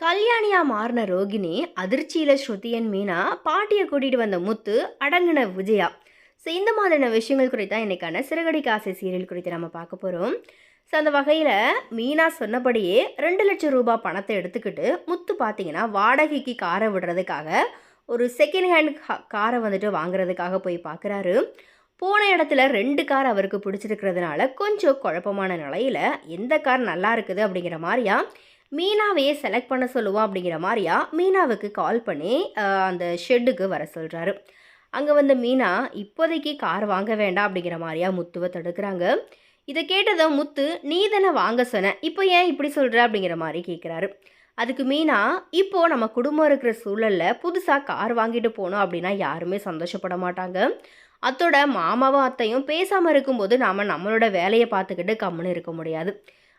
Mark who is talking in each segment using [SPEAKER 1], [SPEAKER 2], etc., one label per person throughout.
[SPEAKER 1] கல்யாணியா மாறின ரோகிணி அதிர்ச்சியில ஸ்ருதியன் மீனா பாட்டியை கூட்டிட்டு வந்த முத்து அடங்குன விஜயா. ஸோ இந்த மாதிரியான விஷயங்கள் குறித்து தான் இன்னைக்கான சிறகடி காசை சீரியல் குறித்து நம்ம பார்க்க போகிறோம் ஸோ அந்த வகையில் மீனா சொன்னபடியே ரெண்டு லட்சம் ரூபாய் பணத்தை எடுத்துக்கிட்டு முத்து பார்த்தீங்கன்னா வாடகைக்கு காரை விடுறதுக்காக ஒரு செகண்ட் ஹேண்ட் காரை வந்துட்டு வாங்குறதுக்காக போய் பார்க்குறாரு போன இடத்துல ரெண்டு கார் அவருக்கு பிடிச்சிருக்கிறதுனால கொஞ்சம் குழப்பமான நிலையில் எந்த கார் நல்லா இருக்குது? அப்படிங்கிற மாதிரியா மீனாவையே செலக்ட் பண்ண சொல்லுவோம் அப்படிங்கிற மாதிரியா? மீனாவுக்கு கால் பண்ணி அந்த ஷெட்டுக்கு வர சொல்கிறாரு அங்கே வந்த மீனா இப்போதைக்கு கார் வாங்க வேண்டாம் அப்படிங்கிற மாதிரியா முத்துவை தடுக்கிறாங்க. இதை கேட்டதும் முத்து நீ தானே வாங்க சொன்ன இப்போ ஏன் இப்படி சொல்கிற அப்படிங்கிற மாதிரி கேட்குறாரு அதுக்கு மீனா இப்போது நம்ம குடும்பம் இருக்கிற சூழலில் புதுசாக கார் வாங்கிட்டு போனோம் அப்படின்னா யாருமே சந்தோஷப்பட மாட்டாங்க. அத்தோட மாமாவும் அத்தையும் பேசாமல் இருக்கும்போது நாம் நம்மளோட வேலையை பார்த்துக்கிட்டு கம்முன்னு இருக்க முடியாது.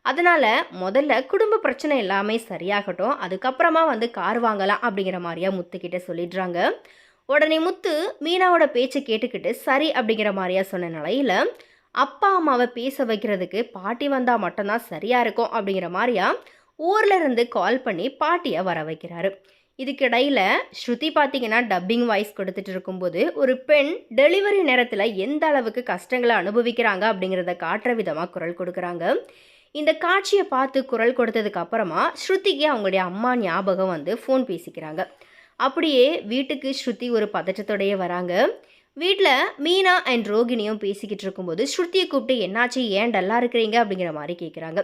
[SPEAKER 1] அதனால் முதல்ல குடும்ப பிரச்சனை எல்லாமே சரியாகட்டும் அதுக்கப்புறமா வந்து கார் வாங்கலாம் அப்படிங்கிற மாதிரியா முத்துக்கிட்ட சொல்லிடுறாங்க. உடனே முத்து மீனாவோட பேச்சை கேட்டுக்கிட்டு சரி அப்படிங்கிற மாதிரியா சொன்ன நிலையில அப்பா அம்மாவை பேச வைக்கிறதுக்கு பாட்டி வந்தால் மட்டும்தான் சரியாக இருக்கும் அப்படிங்கிற மாதிரியா ஊரில் இருந்து கால் பண்ணி பாட்டியை வர வைக்கிறாரு. இதுக்கிடையில் ஸ்ருதி பார்த்தீங்கன்னா டப்பிங் வாய்ஸ் கொடுத்துட்டு இருக்கும்போது ஒரு பெண் டெலிவரி நேரத்தில் எந்த அளவுக்கு கஷ்டங்களை அனுபவிக்கிறாங்க அப்படிங்கிறத காட்டுற விதமாக குரல் கொடுக்குறாங்க. இந்த காட்சியை பார்த்து குரல் கொடுத்ததுக்கு அப்புறமா ஸ்ருதிக்கு அவங்களுடைய அம்மா ஞாபகம் வந்து ஃபோன் பேசிக்கிறாங்க. அப்படியே வீட்டுக்கு ஸ்ருதி ஒரு பதற்றத்தோடையே வராங்க. வீட்டில் மீனா அண்ட் ரோகிணியும் பேசிக்கிட்டு இருக்கும்போது ஸ்ருதியை கூப்பிட்டு என்னாச்சு? ஏன் டல்லா இருக்கிறீங்க? அப்படிங்கிற மாதிரி கேட்குறாங்க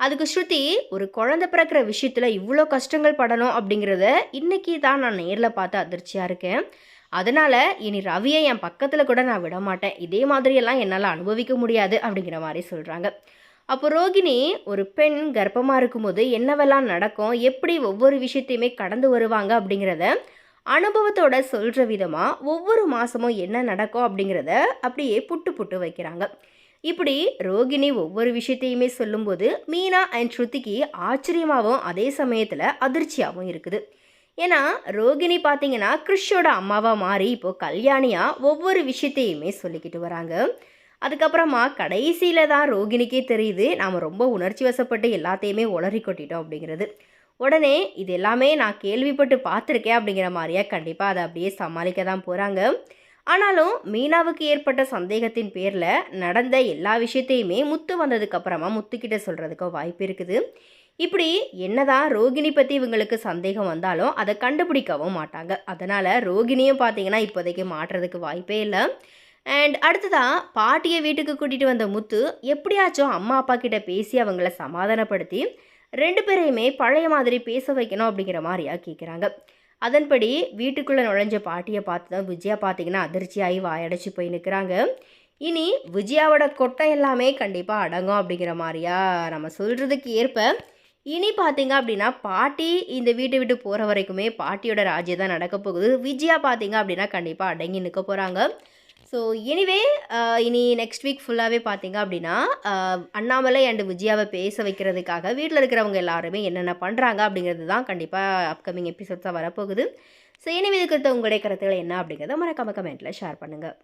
[SPEAKER 1] அதுக்கு ஸ்ருதி ஒரு குழந்தை பிறக்கிற விஷயத்தில் இவ்வளோ கஷ்டங்கள் படணும் அப்படிங்கிறத இன்னைக்கு தான் நான் நேரில் பார்த்து அதிர்ச்சியாக இருக்கேன். அதனால் இனி ரவியை என் பக்கத்தில் கூட நான் விட மாட்டேன் இதே மாதிரியெல்லாம் என்னால் அனுபவிக்க முடியாது. அப்படிங்கிற மாதிரி சொல்கிறாங்க அப்போ ரோகிணி ஒரு பெண் கர்ப்பமாக இருக்கும்போது என்னவெல்லாம் நடக்கும் எப்படி ஒவ்வொரு விஷயத்தையுமே கடந்து வருவாங்க அப்படிங்கிறத அனுபவத்தோட சொல்கிற விதமாக ஒவ்வொரு மாதமும் என்ன நடக்கும் அப்படிங்கிறத அப்படியே புட்டு புட்டு வைக்கிறாங்க. இப்படி ரோகிணி ஒவ்வொரு விஷயத்தையுமே சொல்லும்போது மீனா அண்ட் ஸ்ருதிக்கு ஆச்சரியமாகவும் அதே சமயத்தில் அதிர்ச்சியாகவும் இருக்குது. ஏன்னா ரோகிணி பார்த்தீங்கன்னா கிறிஷோட அம்மாவாக மாறி இப்போ கல்யாணியாக ஒவ்வொரு விஷயத்தையுமே சொல்லிக்கிட்டு வராங்க. அதுக்கப்புறமா கடைசியில் தான் ரோகிணிக்கே தெரியுது நாம் ரொம்ப உணர்ச்சி வசப்பட்டு எல்லாத்தையுமே உளறி கொட்டிட்டோம் அப்படிங்கிறது. உடனே இது எல்லாமே நான் கேள்விப்பட்டு பார்த்துருக்கேன் அப்படிங்கிற மாதிரியா கண்டிப்பாக அதை அப்படியே சமாளிக்க தான் போகிறாங்க ஆனாலும் மீனாவுக்கு ஏற்பட்ட சந்தேகத்தின் பேரில் நடந்த எல்லா விஷயத்தையுமே முத்து வந்ததுக்கப்புறமா முத்துக்கிட்ட சொல்கிறதுக்கு வாய்ப்பு இருக்குது. இப்படி என்னதான் ரோகிணி பற்றி இவங்களுக்கு சந்தேகம் வந்தாலும் அதை கண்டுபிடிக்கவும் மாட்டாங்க. அதனால் ரோகிணியும் பார்த்தீங்கன்னா இப்போதைக்கு மாட்டுறதுக்கு வாய்ப்பே இல்லை. அண்ட் அடுத்ததாக பாட்டியை வீட்டுக்கு கூட்டிகிட்டு வந்த முத்து எப்படியாச்சும் அம்மா அப்பா கிட்ட பேசி அவங்கள சமாதானப்படுத்தி ரெண்டு பேரையுமே பழைய மாதிரி பேச வைக்கணும் அப்படிங்கிற மாதிரியா கேட்குறாங்க அதன்படி வீட்டுக்குள்ளே நுழைஞ்ச பாட்டியை பார்த்து தான் விஜயா பார்த்தீங்கன்னா அதிர்ச்சியாகி வாயடைச்சு போய் நிற்கிறாங்க இனி விஜயாவோட கொட்டை எல்லாமே கண்டிப்பாக அடங்கும் அப்படிங்கிற மாதிரியா நம்ம சொல்கிறதுக்கு ஏற்ப இனி பார்த்தீங்க அப்படின்னா பாட்டி இந்த வீட்டை விட்டு போகிற வரைக்குமே பாட்டியோட ராஜ்யம் தான் நடக்க போகுது. விஜயா பார்த்தீங்க அப்படின்னா கண்டிப்பாக அடங்கி நிற்க போகிறாங்க ஸோ எனிவே uh, இனி நெக்ஸ்ட் வீக் ஃபுல்லாகவே பார்த்தீங்க அப்படின்னா uh, அண்ணாமலை அண்ட் விஜயாவை பேச வைக்கிறதுக்காக வீட்டில் இருக்கிறவங்க எல்லாருமே என்னென்ன பண்ணுறாங்க அப்படிங்கிறது தான் கண்டிப்பாக அப்கமிங் எபிசோட்ஸாக வரப்போகுது. ஸோ எனிவே இது குறித்த உங்களுடைய கருத்துக்கள் என்ன அப்படிங்கிறத மறக்காம கமெண்ட்டில் ஷேர் பண்ணுங்கள்